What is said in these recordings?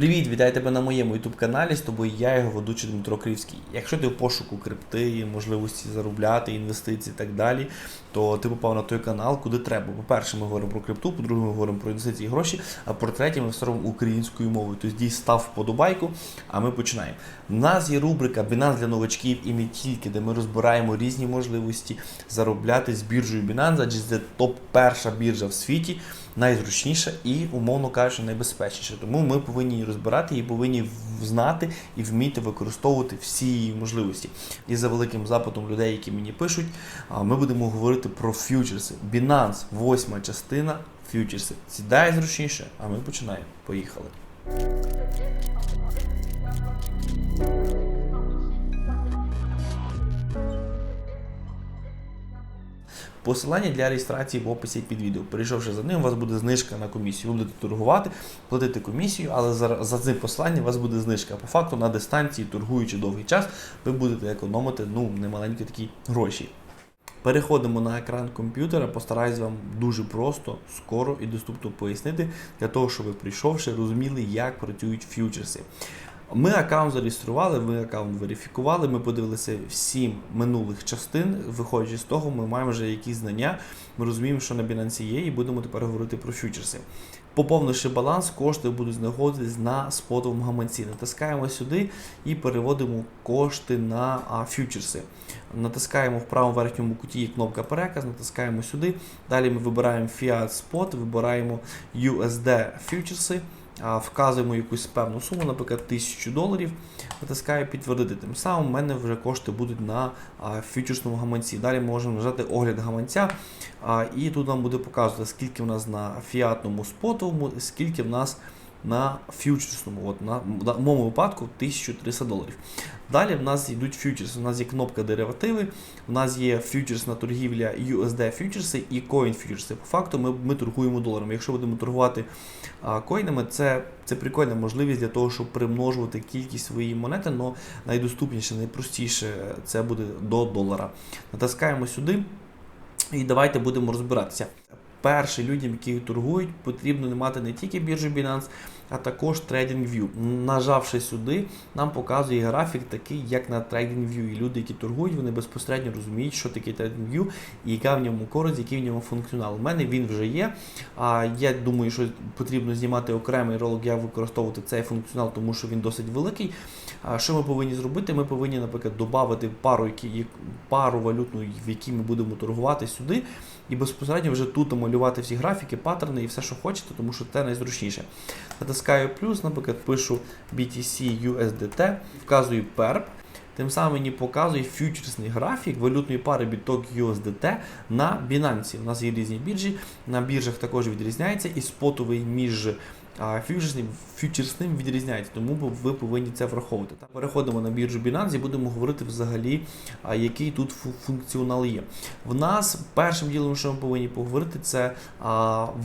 Привіт, вітаю тебе на моєму youtube каналі. З тобою я, його ведучий Дмитро Кривський. Якщо ти в пошуку крипти, можливості заробляти, інвестиції і так далі, то ти попав на той канал, куди треба. По-перше, ми говоримо про крипту, по-друге, ми говоримо про інвестиції і гроші, а по третє, ми все робимо українською мовою. Тобто дій став вподобайку, а ми починаємо. У нас є рубрика Binance для новачків і не тільки, де ми розбираємо різні можливості заробляти з біржею Binance, адже це топ-перша біржа в світі найзручніша і, умовно кажучи, найбезпечніша. Тому ми повинні її розбирати і повинні знати і вміти використовувати всі її можливості. І за великим запитом людей, які мені пишуть, ми будемо говорити про фьючерси. Binance, восьма частина фьючерси. Сідає зручніше, а ми починаємо. Поїхали. Посилання для реєстрації в описі під відео. Перейшовши за ним, у вас буде знижка на комісію. Ви будете торгувати, платити комісію, але за, за цим посиланням у вас буде знижка. По факту на дистанції, торгуючи довгий час, ви будете економити ну, немаленькі такі гроші. Переходимо на екран комп'ютера, постараюсь вам дуже просто, скоро і доступно пояснити, для того, щоб ви прийшовши, розуміли, як працюють фьючерси. Ми аккаунт зареєстрували, ми аккаунт верифікували, ми подивилися всі минулих частин. Виходячи з того, ми маємо вже якісь знання. Ми розуміємо, що на Binance є, і будемо тепер говорити про фьючерси. Поповнивши баланс, кошти будуть знаходитись на спотовому гаманці. Натискаємо сюди і переводимо кошти на фьючерси. Натискаємо в правому верхньому куті кнопка переказ, натискаємо сюди. Далі ми вибираємо Fiat Spot, вибираємо USD фьючерси. Вказуємо якусь певну суму, наприклад, 1000 доларів, натискаю підтвердити. Тим самим у мене вже кошти будуть на фьючерсному гаманці. Далі можемо нажати огляд гаманця, і тут нам буде показувати, скільки в нас на фіатному спотовому, скільки в нас на фьючерсному. От, на, на моєму випадку 1300 доларів. Далі в нас йдуть фьючерси. У нас є кнопка деривативи, у нас є фьючерсна торгівля USD фьючерси і coin фьючерси. По факту ми, ми торгуємо доларами. Якщо будемо торгувати а, коїнами, це, це прикольна можливість для того, щоб примножувати кількість своєї монети, але найдоступніше, найпростіше це буде до долара. Натискаємо сюди і давайте будемо розбиратися. Перше людям, які торгують, потрібно не мати не тільки біржу Binance, а також TradingView. Нажавши сюди, нам показує графік такий, як на TradingView. І люди, які торгують, вони безпосередньо розуміють, що таке TradingView і яка в ньому користь, який в ньому функціонал. У мене він вже є. А я думаю, що потрібно знімати окремий ролик, як використовувати цей функціонал, тому що він досить великий. А що ми повинні зробити? Ми повинні, наприклад, додати пару, пару валютну, в якій ми будемо торгувати сюди, і безпосередньо вже тут малювати всі графіки, паттерни і все, що хочете, тому що це найзручніше. Натискаю плюс, наприклад, пишу BTC USDT, вказую PERP. Тим самим мені показує фьючерсний графік валютної пари біток USDT на Binance. У нас є різні біржі, на біржах також відрізняється і спотовий між фьючерсним, фьючерсним відрізняється, тому ви повинні це враховувати. Переходимо на біржу Binance і будемо говорити взагалі, який тут функціонал є. В нас першим ділом, що ми повинні поговорити, це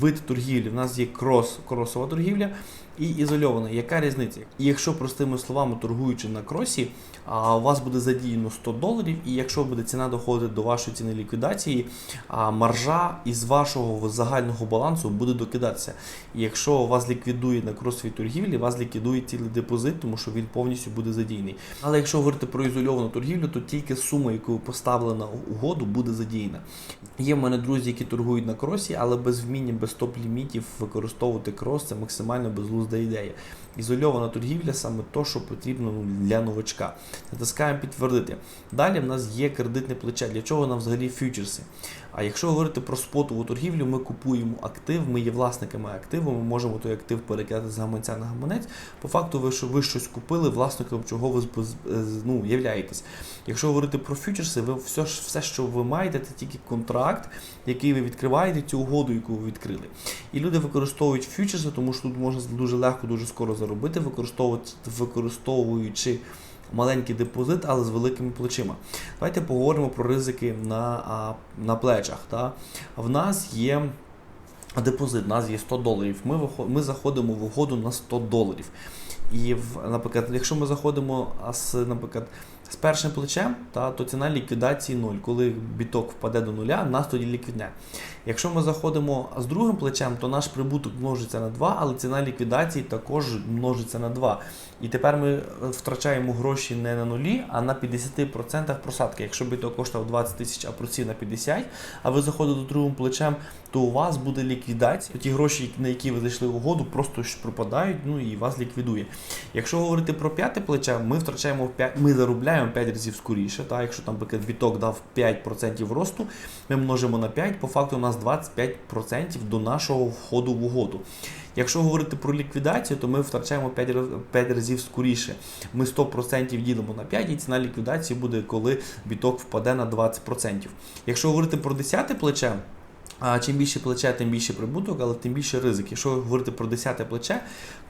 вид торгівлі. В нас є крос, кросова торгівля і ізольована. Яка різниця? І якщо простими словами торгуючи на кросі, у вас буде задіяно 100 доларів, і якщо буде ціна доходити до вашої ціни ліквідації, маржа із вашого загального балансу буде докидатися. І якщо вас ліквідує на кросовій торгівлі, вас ліквідує цілий депозит, тому що він повністю буде задійний. Але якщо говорити про ізольовану торгівлю, то тільки сума, яку ви поставили на угоду, буде задіяна. Є в мене друзі, які торгують на кросі, але без вміння, без топ-лімітів використовувати крос це максимально безглузда ідея. Ізольована торгівля саме то, що потрібно ну, для новачка. Натискаємо підтвердити. Далі в нас є кредитне плече. Для чого нам взагалі фьючерси? А якщо говорити про спотову торгівлю, ми купуємо актив, ми є власниками активу, ми можемо той актив перекидати з гаманця на гаманець. По факту, ви що ви щось купили, власником чого ви з- ну, являєтесь. Якщо говорити про фьючерси, ви все, все, що ви маєте, це тільки контракт, який ви відкриваєте, цю угоду, яку ви відкрили. І люди використовують фьючерси, тому що тут можна дуже легко, дуже скоро заробити, використовуючи маленький депозит, але з великими плечима. Давайте поговоримо про ризики на, на плечах. Та? В нас є депозит, у нас є 100 доларів. Ми, ми заходимо в угоду на 100 доларів. І, наприклад, якщо ми заходимо з, наприклад, З першим плечем, та, то ціна ліквідації 0. Коли біток впаде до нуля, нас тоді ліквідне. Якщо ми заходимо з другим плечем, то наш прибуток множиться на 2, але ціна ліквідації також множиться на 2. І тепер ми е, втрачаємо гроші не на нулі, а на 50% просадки. Якщо біток коштував 20 тисяч, а просів на 50, а ви заходите другим плечем, то у вас буде ліквідація. Ті гроші, на які ви зайшли в угоду, просто пропадають, ну і вас ліквідує. Якщо говорити про п'яте плече, ми втрачаємо 5, ми заробляємо 5 разів скоріше. Та? Якщо там наприклад, біток дав 5% росту, ми множимо на 5, по факту у нас 25% до нашого входу в угоду. Якщо говорити про ліквідацію, то ми втрачаємо 5, 5 разів скоріше. Ми 100% ділимо на 5, і ціна ліквідації буде, коли біток впаде на 20%. Якщо говорити про 10 плече, а чим більше плече, тим більше прибуток, але тим більше ризик. Якщо говорити про 10 плече,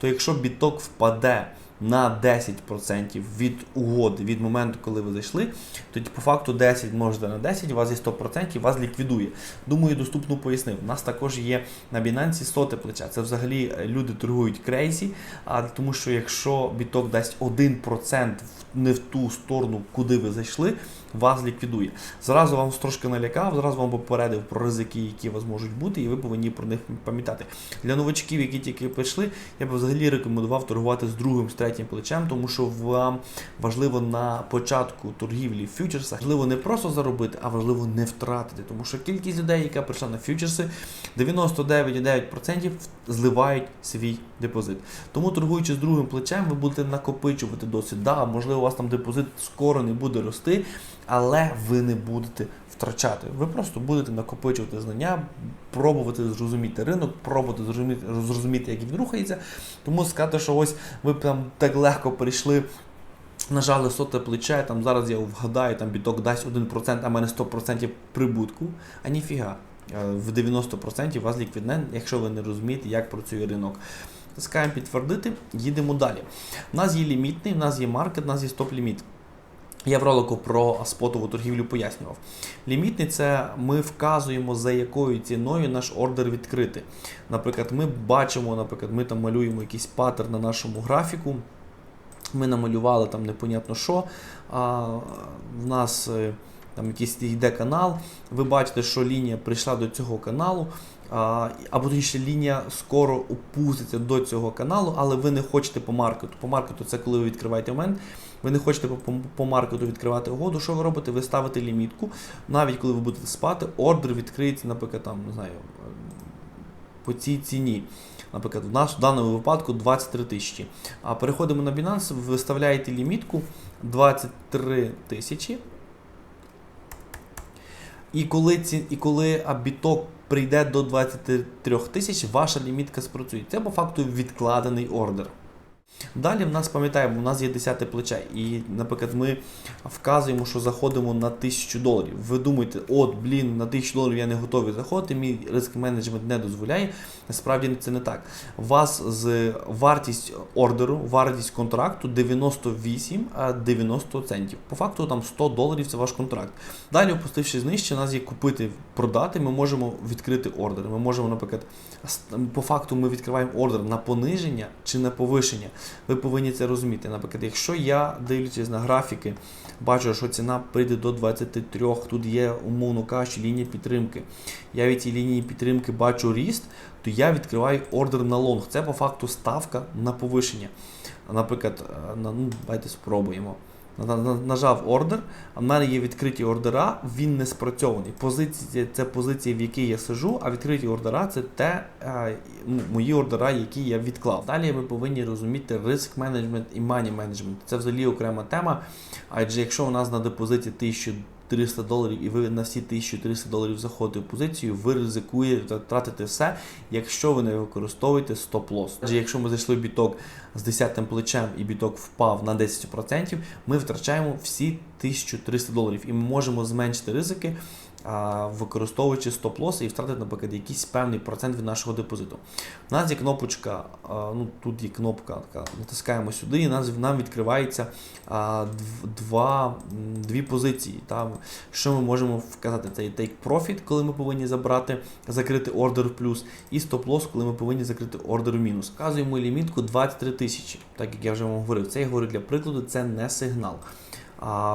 то якщо біток впаде на 10% від угоди, від моменту, коли ви зайшли, тоді по факту 10 можете на 10, у вас є 100%, вас ліквідує. Думаю, доступно пояснив. У нас також є на Binance соте плече. Це взагалі е, люди торгують крейсі, а тому що якщо біток дасть 1% не в ту сторону, куди ви зайшли, вас ліквідує. Зразу вам трошки налякав, зразу вам попередив про ризики, які у вас можуть бути, і ви повинні про них пам'ятати. Для новачків, які тільки прийшли, я б взагалі рекомендував торгувати з другим, з третім плечем, тому що вам важливо на початку торгівлі в фьючерсах, важливо не просто заробити, а важливо не втратити. Тому що кількість людей, яка прийшла на фьючерси, 99,9% зливають свій депозит. Тому торгуючи з другим плечем, ви будете накопичувати досвід. Да, можливо, у вас там депозит скоро не буде рости, але ви не будете втрачати. Ви просто будете накопичувати знання, пробувати зрозуміти ринок, пробувати зрозуміти, зрозуміти як він рухається. Тому сказати, що ось ви там так легко перейшли. Нажали соте плече, там зараз я вгадаю, там біток дасть 1%, а мене 100% прибутку, а ніфіга. Е, В 90% вас ліквідне, якщо ви не розумієте, як працює ринок. Тискаємо підтвердити, їдемо далі. У нас є лімітний, у нас є маркет, у нас є стоп-ліміт. Я в ролику про спотову торгівлю пояснював. Лімітний це ми вказуємо, за якою ціною наш ордер відкрити. Наприклад, ми бачимо, наприклад, ми там малюємо якийсь паттерн на нашому графіку. Ми намалювали там непонятно що. А, в нас е, там якийсь йде канал. Ви бачите, що лінія прийшла до цього каналу. Або точніше лінія скоро опуститься до цього каналу, але ви не хочете по маркету. По маркету це коли ви відкриваєте момент. Ви не хочете по, по, маркету відкривати угоду. Що ви робите? Ви ставите лімітку. Навіть коли ви будете спати, ордер відкриється, наприклад, там, не знаю, по цій ціні. Наприклад, в нас в даному випадку 23 тисячі. А переходимо на Binance, ви виставляєте лімітку 23 тисячі. І коли, ці, і коли біток прийде до 23 тисяч, ваша лімітка спрацює. Це по факту відкладений ордер. Далі в нас пам'ятаємо, у нас є 10 плече, і, наприклад, ми вказуємо, що заходимо на 1000 доларів. Ви думаєте, от, блін, на 1000 доларів я не готовий заходити, мій риск менеджмент не дозволяє. Насправді це не так. У вас з вартість ордеру, вартість контракту 98-90 центів. По факту там 100 доларів це ваш контракт. Далі, опустившись нижче, у нас є купити, продати, ми можемо відкрити ордер. Ми можемо, наприклад, по факту ми відкриваємо ордер на пониження чи на повишення. Ви повинні це розуміти. Наприклад, якщо я дивлячись на графіки, бачу, що ціна прийде до 23, тут є, умовно кажучи, лінія підтримки. Я від цієї лінії підтримки бачу ріст, то я відкриваю ордер на лонг. Це по факту ставка на повишення. Наприклад, е, ну, давайте спробуємо. На- на- Нажав ордер, а в мене є відкриті ордера, він не спрацьований. Позиція це позиція, в якій я сижу, а відкриті ордера це те, е, мої ордера, які я відклав. Далі ми повинні розуміти риск менеджмент і мані менеджмент. Це взагалі окрема тема. Адже якщо у нас на депозиті 1300 доларів і ви на всі 1300 доларів заходите в позицію, ви ризикуєте втратити все, якщо ви не використовуєте стоп-лосс. Адже якщо ми зайшли в біток з 10 плечем і біток впав на 10%, ми втрачаємо всі 1300 доларів і ми можемо зменшити ризики, використовуючи стоп-лосс і втратити, наприклад, якийсь певний процент від нашого депозиту. У нас є кнопочка, ну тут є кнопка, така, натискаємо сюди, і нам відкривається два, дві позиції. Та, що ми можемо вказати? Це take profit, коли ми повинні забрати, закрити ордер в плюс, і стоп-лосс, коли ми повинні закрити ордер в мінус. Вказуємо лімітку 23 тисячі, так як я вже вам говорив. Це я говорю для прикладу, це не сигнал.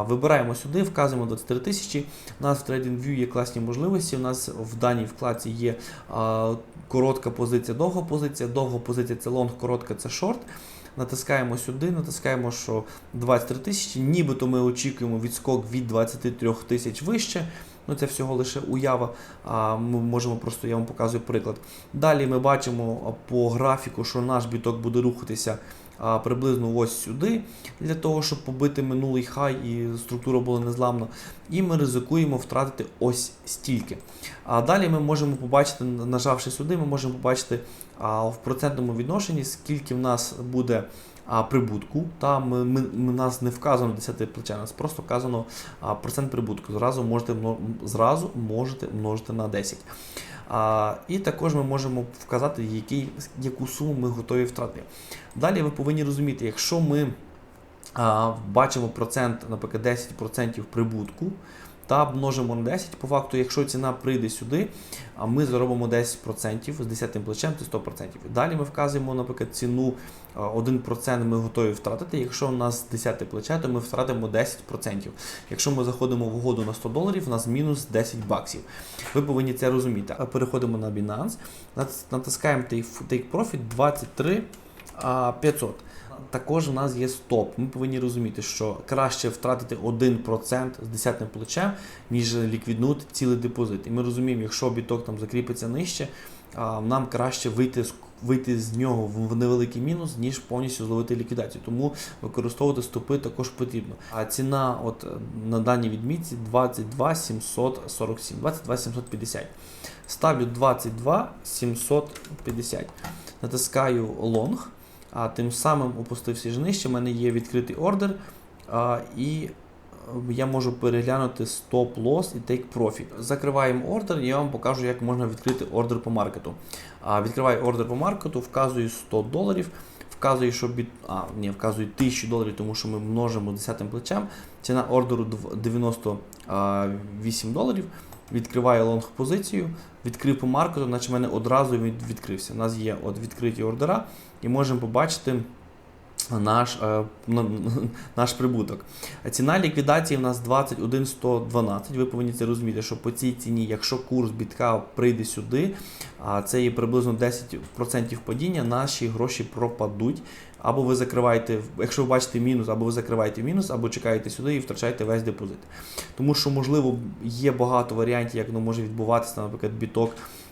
Вибираємо сюди, вказуємо 23 тисячі. У нас в TradingView є класні можливості. У нас в даній вкладці є коротка позиція, довга позиція. Довга позиція це лонг, коротка це шорт. Натискаємо сюди, натискаємо, що 23 тисячі, нібито ми очікуємо відскок від 23 тисяч вище. Ну, це всього лише уява. Ми можемо просто, я вам показую приклад. Далі ми бачимо по графіку, що наш біток буде рухатися приблизно ось сюди, для того, щоб побити минулий хай і структура була незламна. І ми ризикуємо втратити ось стільки. А далі ми можемо побачити, нажавши сюди, ми можемо побачити в процентному відношенні, скільки в нас буде а, прибутку. Та ми, ми, ми, нас не вказано 10 плече, нас просто вказано а, процент прибутку. Зразу можете, зразу можете множити на 10. А, і також ми можемо вказати, який, яку суму ми готові втратити. Далі ви повинні розуміти, якщо ми а, бачимо процент, наприклад, 10% прибутку, та множимо на 10, по факту, якщо ціна прийде сюди, а ми заробимо 10% з 10 плечем, це 100%. Далі ми вказуємо, наприклад, ціну 1% ми готові втратити. Якщо у нас 10 плече, то ми втратимо 10%. Якщо ми заходимо в угоду на 100 доларів, у нас мінус 10 баксів. Ви повинні це розуміти. Переходимо на Binance, натискаємо Take Profit 23 500. Також у нас є стоп. Ми повинні розуміти, що краще втратити 1% з 10 плечем, ніж ліквіднути цілий депозит. І ми розуміємо, якщо біток там закріпиться нижче, нам краще вийти з вийти з нього в невеликий мінус, ніж повністю зловити ліквідацію. Тому використовувати стопи також потрібно. А ціна от на даній відмітці 22 747, 22 750. Ставлю 22 750. Натискаю лонг, а тим самим опустився ж нижче. У мене є відкритий ордер, а, і е, я можу переглянути стоп-лосс і take profit. Закриваємо ордер, і я вам покажу, як можна відкрити ордер по маркету. А, відкриваю ордер по маркету, вказую 100 доларів. Вказую, що біт... а, ні, вказую 1000 доларів, тому що ми множимо 10 плечем. Ціна ордеру дв- 98 доларів. Відкриваю лонг позицію, відкрив по маркету, наче в мене одразу відкрився. У нас є от відкриті ордера, і можемо побачити наш, е, наш прибуток. Ціна ліквідації в нас 21,112. Ви повинні це розуміти, що по цій ціні, якщо курс бітка прийде сюди, це є приблизно 10% падіння, наші гроші пропадуть. Або ви закриваєте, якщо ви бачите мінус, або ви закриваєте мінус, або чекаєте сюди і втрачаєте весь депозит. Тому що, можливо, є багато варіантів, як воно може відбуватися, наприклад, біток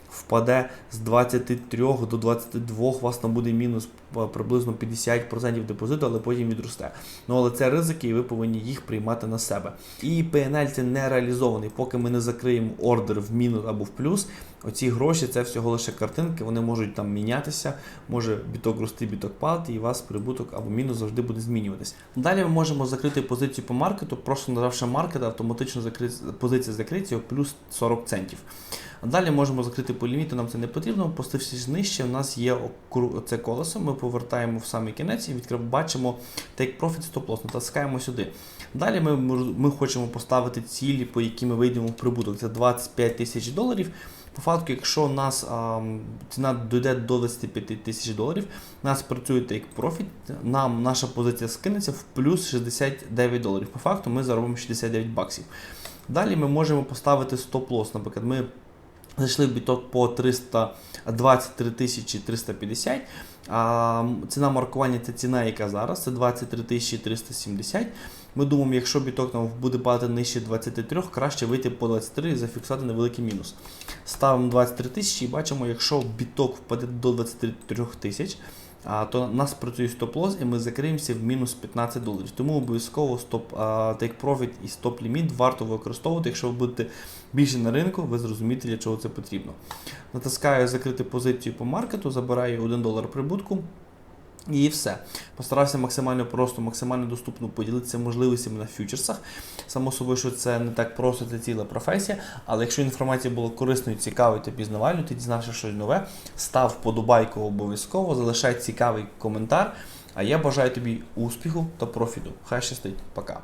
впаде з 23 до 22, у вас там буде мінус приблизно 50% депозиту, але потім відросте. Ну але це ризики, і ви повинні їх приймати на себе. І PNL це не реалізований, поки ми не закриємо ордер в мінус або в плюс. Оці гроші це всього лише картинки, вони можуть там мінятися, може біток рости, біток падати, і у вас прибуток або мінус завжди буде змінюватись. Далі ми можемо закрити позицію по маркету, просто нажавши маркет, автоматично закри... позиція закриється плюс 40 центів. Далі можемо закрити по ліміту, нам це не потрібно. Опустившись нижче, у нас є це колесо. Ми повертаємо в самий кінець і відкрив, бачимо Take Profit Stop Loss, натискаємо сюди. Далі ми, ми хочемо поставити цілі, по які ми вийдемо в прибуток. Це 25 тисяч доларів. По факту, якщо у нас а, ціна дійде до 25 тисяч доларів, у нас працює Take Profit, нам наша позиція скинеться в плюс 69 доларів. По факту ми заробимо 69 баксів. Далі ми можемо поставити стоп-лосс. Наприклад, ми Зайшли в біток по 323 350. А ціна маркування це ціна, яка зараз, це 23 370. Ми думаємо, якщо біток там буде падати нижче 23, краще вийти по 23 і зафіксувати невеликий мінус. Ставимо 23 тисячі і бачимо, якщо біток впаде до 23 тисяч, то нас працює стоп-лос і ми закриємося в мінус 15 доларів. Тому обов'язково стоп profit і стоп ліміт варто використовувати. Якщо ви будете більше на ринку, ви зрозумієте, для чого це потрібно. Натискаю закрити позицію по маркету, забираю 1 долар прибутку. І все. Постарався максимально просто, максимально доступно поділитися можливостями на фьючерсах. Само собою, що це не так просто, це ціла професія. Але якщо інформація була корисною, цікавою та пізнавальною, ти дізнався щось нове, став вподобайку обов'язково, залишай цікавий коментар. А я бажаю тобі успіху та профіту. Хай щастить. Пока.